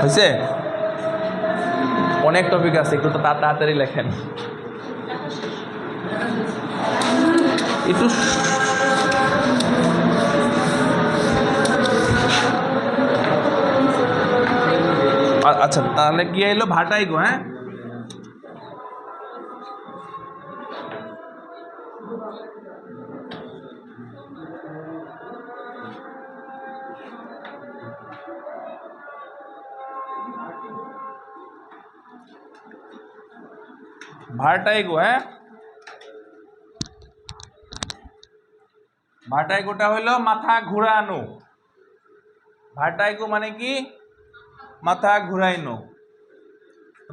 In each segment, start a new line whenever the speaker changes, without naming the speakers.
হয়েছে অনেক টপিক আছে, একটু তাড়াতাড়ি লেখেন। একটু আচ্ছা তাহলে কি এলো ভাটাই গো হ্যাঁ? ভাটাইগো হ্যাঁ? ভাটাইগোটা হলো মাথা ঘুরানো। ভাটাইগো মানে কি? মাথা ঘুরাইনো।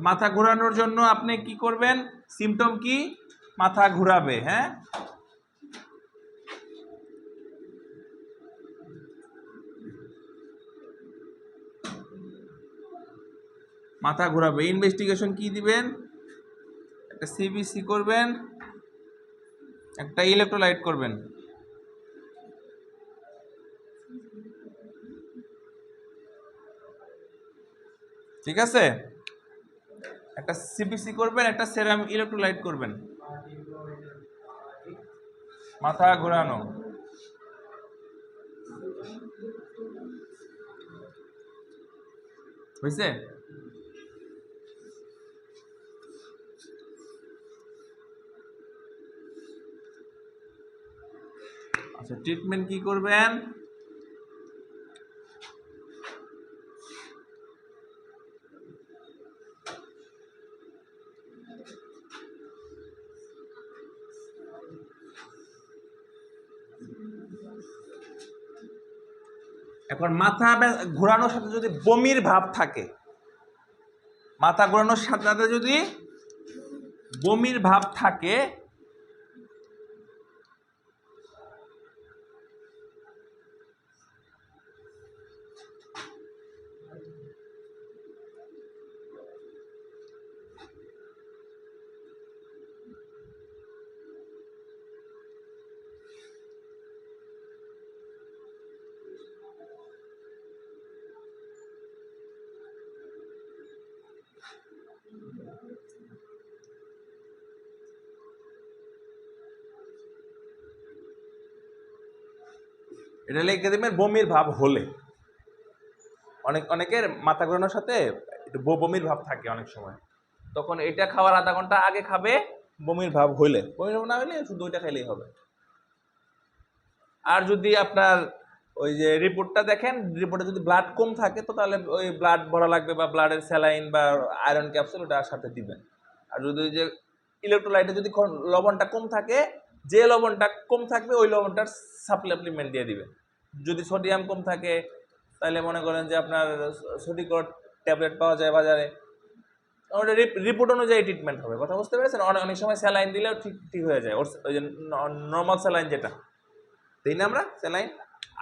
মাথা ঘোরানোর জন্য আপনি কি করবেন? সিমটম কি? মাথা ঘুরাবে হ্যাঁ? মাথা ঘোরাবে। ইনভেস্টিগেশন কি দিবেন? একটা সিবিসি করবেন, একটা ইলেকট্রোলাইট করবেন। ঠিক আছে? একটা সিবিসি করবেন, একটা সেরাম ইলেকট্রোলাইট করবেন। মাথা ঘোরানো। হয়েছে আচ্ছা ট্রিটমেন্ট কি করবেন? এখন মাথা ঘোরানোর সাথে যদি বমির ভাব থাকে, মাথা ঘোরানোর সাথে সাথে যদি বমির ভাব থাকে এটা লিখে দেবেন বমির ভাব হলে। অনেক, অনেকের মাথা ঘোরানোর সাথে একটু বমির ভাব থাকে অনেক সময়। তখন এটা খাওয়ার আধা ঘণ্টা আগে খাবে, বমির ভাব হইলে বমির ভাব না হলে শুধু ওইটা খাইলেই হবে। আর যদি আপনার ওই যে রিপোর্টটা দেখেন, রিপোর্টে যদি ব্লাড কম থাকে, তো তাহলে ওই ব্লাড ভরা লাগবে বা ব্লাডের স্যালাইন বা আয়রন ক্যাপসুল ওটা সাথে দিবেন। আর যদি ওই যে ইলেকট্রোলাইটে যদি লবণটা কম থাকে যে লবণটা কম থাকবে, ওই লবণটার সাপ্লিমেন্ট দিয়ে দিবেন। যদি সোডিয়াম কম থাকে, তাহলে মনে করেন যে আপনার সোডিকর ট্যাবলেট পাওয়া যায় বাজারে। ওটা রিপোর্ট অনুযায়ী ট্রিটমেন্ট হবে। কথা বুঝতে পেরেছেন? অনেক অনেক সময় স্যালাইন দিলেও ঠিক ঠিক হয়ে যায়। ওর ওই যে নর্মাল স্যালাইন যেটা। দিই না আমরা স্যালাইন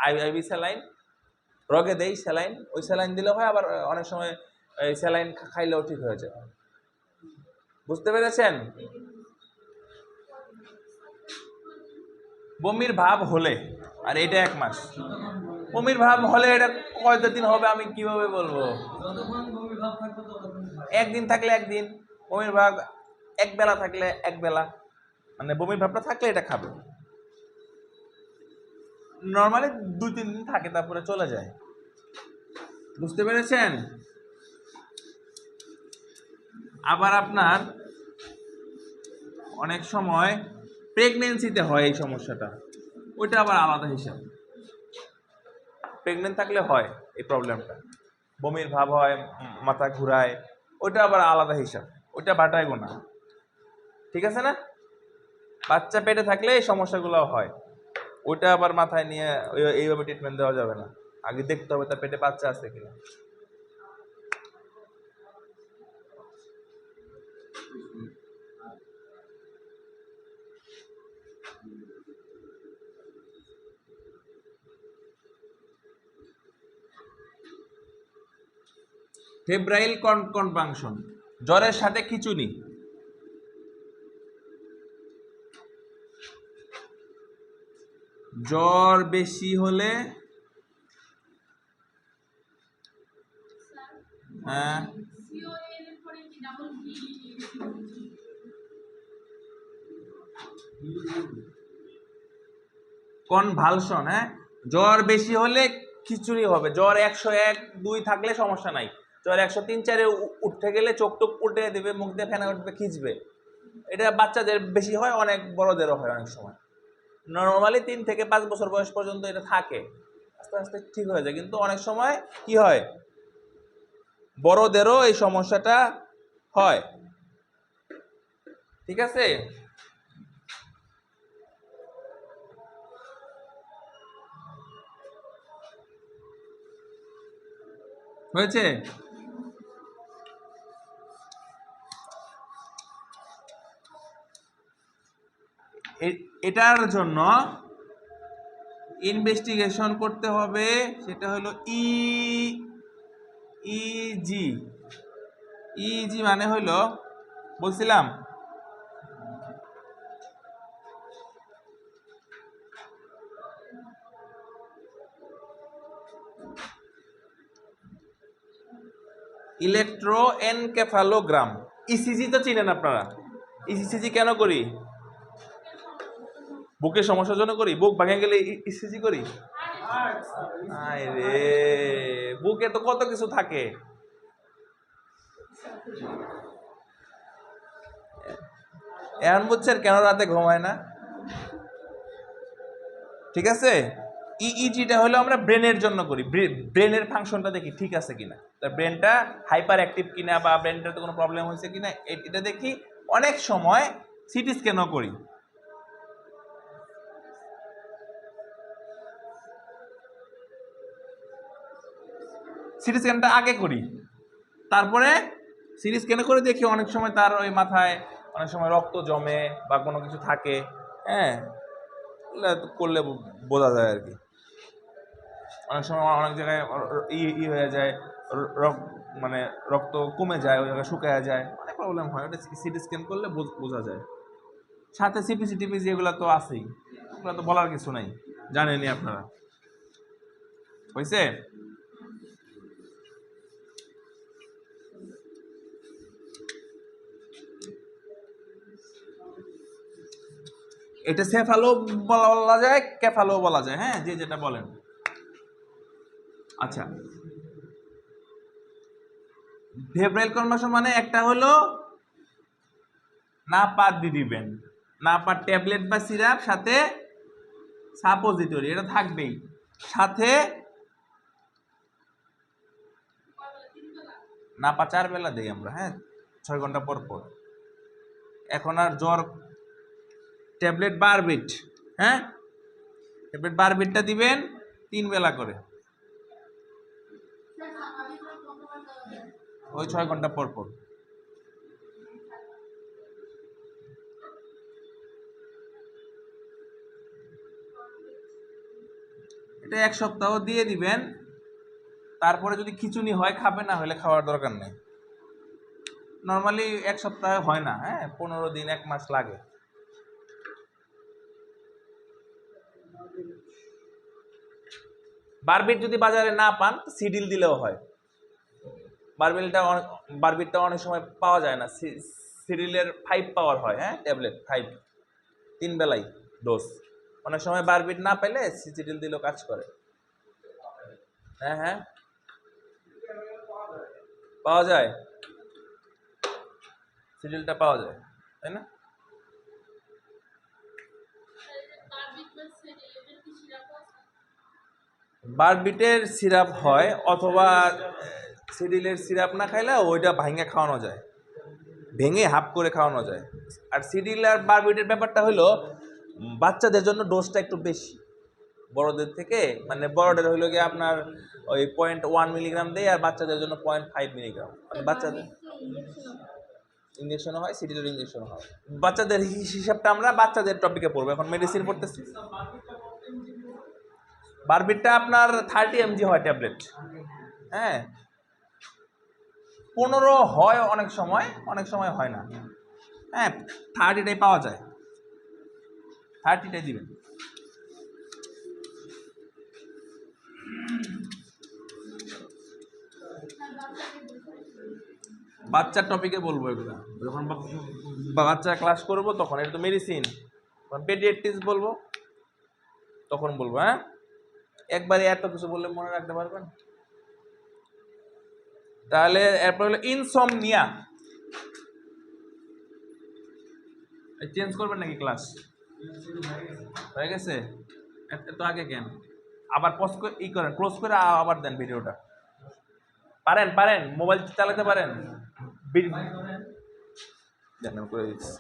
আই আইভি স্যালাইন রগে দেই স্যালাইন ওই স্যালাইন দিলেও হয়, আবার অনেক সময় স্যালাইন খাইলেও ঠিক হয়ে যায়। বুঝতে পেরেছেন? বমির ভাব হলে, আর এটা এক মাস। বমির ভাব হলে এটা কয়টা দিন হবে আমি কীভাবে বলব? একদিন থাকলে একদিন, বমির ভাব এক বেলা থাকলে এক বেলা। মানে বমির ভাবটা থাকলে এটা খাবে। নর্মালি দুই, তিন দিন থাকে, তারপরে চলে যায়। বুঝতে পেরেছেন? আবার আপনার অনেক সময় প্রেগনেন্সিতে হয় এই সমস্যাটা। ওইটা আবার আলাদা হিসাব। প্রেগনেন্ট থাকলে হয় এই প্রবলেমটা বমির ভাব হয়, মাথা ঘুরায়, ওইটা আবার আলাদা হিসাব। ওইটা বাটায় গোনা ঠিক আছে না? বাচ্চা পেটে থাকলে এই সমস্যাগুলো হয়। ওইটা আবার মাথায় নিয়ে এইভাবে ট্রিটমেন্ট দেওয়া যাবে না। আগে দেখতে হবে তার পেটে বাচ্চা আছে কিনা। ফেব্রাইল কনপাংশন জ্বরের সাথে খিচুনি। জ্বর বেশি হলে হ্যাঁ। কনভালশন হ্যাঁ? জ্বর বেশি হলে খিচুড়ি হবে। জ্বর একশো এক, দুই থাকলে সমস্যা নাই। জ্বর একশো তিন, চারে উঠতে গেলে চোখ টোক উল্টে দেবে, মুখ দিয়ে ফেনা উঠবে, খিচবে। এটা বাচ্চাদের বেশি হয়, অনেক বড়দেরও হয় অনেক সময়। নর্মালি তিন থেকে পাঁচ বছর বয়স পর্যন্ত এটা থাকে। আস্তে আস্তে ঠিক হয়ে যায়। কিন্তু অনেক সময় কি হয়? বড়দেরও এই সমস্যাটা হয়। ঠিক আছে? হয়েছে? এটার জন্য ইনভেস্টিগেশন করতে হবে সেটা হলো ই ইজি ইজি মানে হলো বলছিলাম ইলেকট্রো এনকেফালোগ্রাম ইসিজি তো চিনেন আপনারা? ইসিজি কেন করি? বুকের সমস্যার জন্য করি? বুক ভাঙে গেলে ইসিজি করি? আয় রে, বুকে তো কত কিছু থাকে। এখন বুঝছেন কেন রাতে ঘুমায় না? ঠিক আছে? ইইজিটা হলো আমরা ব্রেনের জন্য করি। ব্রেনের ফাংশনটা দেখি, ঠিক আছে কিনা? তার ব্রেনটা হাইপার অ্যাক্টিভ কিনা বা ব্রেনটাতে কোনো প্রবলেম হয়েছে কিনা এটা দেখি অনেক সময় সিটি স্ক্যানও করি। সিটি স্ক্যানটা আগে করি। তারপরে সিটি স্ক্যানে করে দেখি অনেক সময় তার ওই মাথায়, অনেক সময় রক্ত জমে বা কোনো কিছু থাকে। হ্যাঁ করলে বোঝা যায় আর কি। অনেক সময় অনেক জায়গায় ই ই হয়ে যায় মানে রক্ত কমে যায়, ওই জায়গায় শুকায় যায়, অনেক প্রবলেম হয়, ওটা সিটি স্ক্যান করলে বোঝ- যায়। সাথে সিপিসি টিপিসি এগুলো তো আছেই এগুলো তো বলার কিছু নাই, জানেনই আপনারা। হয়েছে এটা সেফালো বলা যায় ক্যাফালো বলা যায় হ্যাঁ যে যেটা বলেন। আচ্ছা। ভেব্রাইল কনভার্সন মানে? একটা হলো না পাত দিয়ে দিবেন। না পাত ট্যাবলেট বা সিরাপ, সাথে সাপোজিটরি, এটা থাকবেই। সাথে না পা চার বেলা দেই আমরা হ্যাঁ? ছয় ঘণ্টা পর পর। এখন আর জ্বর ট্যাবলেট বারবিট হ্যাঁ? ট্যাবলেট বারবিটটা দিবেন তিন বেলা করে। ওই ছয় ঘণ্টা পর পর। এটা এক সপ্তাহ দিয়ে দিবেন, তারপরে যদি খিচুনি হয়, খাবে না হলে খাওয়ার দরকার নেই। নর্মালি এক সপ্তাহে হয় না হ্যাঁ পনেরো দিন, এক মাস লাগে। বারবিট যদি বাজারে না পান সিডিল দিলেও হয়। বারবিলটা অনেক, বারবিটটা অনেক সময় পাওয়া যায় না। সি- সিডিলের ফাইভ পাওয়ার হয় হ্যাঁ? ট্যাবলেট ফাইভ তিন বেলাই ডোজ অনেক সময় বারবিট না পেলে সিডিল দিলেও কাজ করে। হ্যাঁ হ্যাঁ? পাওয়া যায়। সিডিলটা পাওয়া যায়, তাই না? বারবিটের সিরাপ হয়, অথবা সিডিলের সিরাপ না খাইলে ওইটা ভাঙে খাওয়ানো যায়। ভেঙে হাফ করে খাওয়ানো যায়। আর সিডিল আর বারবিটের ব্যাপারটা হলো বাচ্চাদের জন্য ডোজটা একটু বেশি। বড়দের থেকে মানে বড়দের হইল গিয়ে আপনার ওই পয়েন্ট ওয়ান মিলিগ্রাম দেয় আর বাচ্চাদের জন্য পয়েন্ট ফাইভ মিলিগ্রাম মানে বাচ্চাদের ইঞ্জেকশনও হয়। সিডিলের ইঞ্জেকশনও হয়। বাচ্চাদের হিসাবটা আমরা বাচ্চাদের টপিকে পড়ব। এখন মেডিসিন পড়তেছি। বারবিটটা আপনার থার্টি এমজি হয় ট্যাবলেট হ্যাঁ? পনেরো হয় অনেক সময় অনেক সময় হয় না। হ্যাঁ থার্টিটাই পাওয়া যায়। থার্টিটাই দিবেন। বাচ্চার টপিকে বলব এগুলো। যখন বাচ্চা ক্লাস করব, তখন এটা তো মেডিসিন পেডিয়াট্রিক্স বলব, তখন বলব হ্যাঁ? একবারে এত কিছু বললে মনে রাখতে পারবেন? তাহলে এরপর হলো ইনসমনিয়া চেঞ্জ করবেন নাকি ক্লাস হয়ে গেছে? এত এত আগে কেন? আবার পজ করে ই করেন ক্লোজ করে আবার দেন ভিডিওটা পারেন পারেন মোবাইল চালাতে পারেন। করে দিচ্ছি।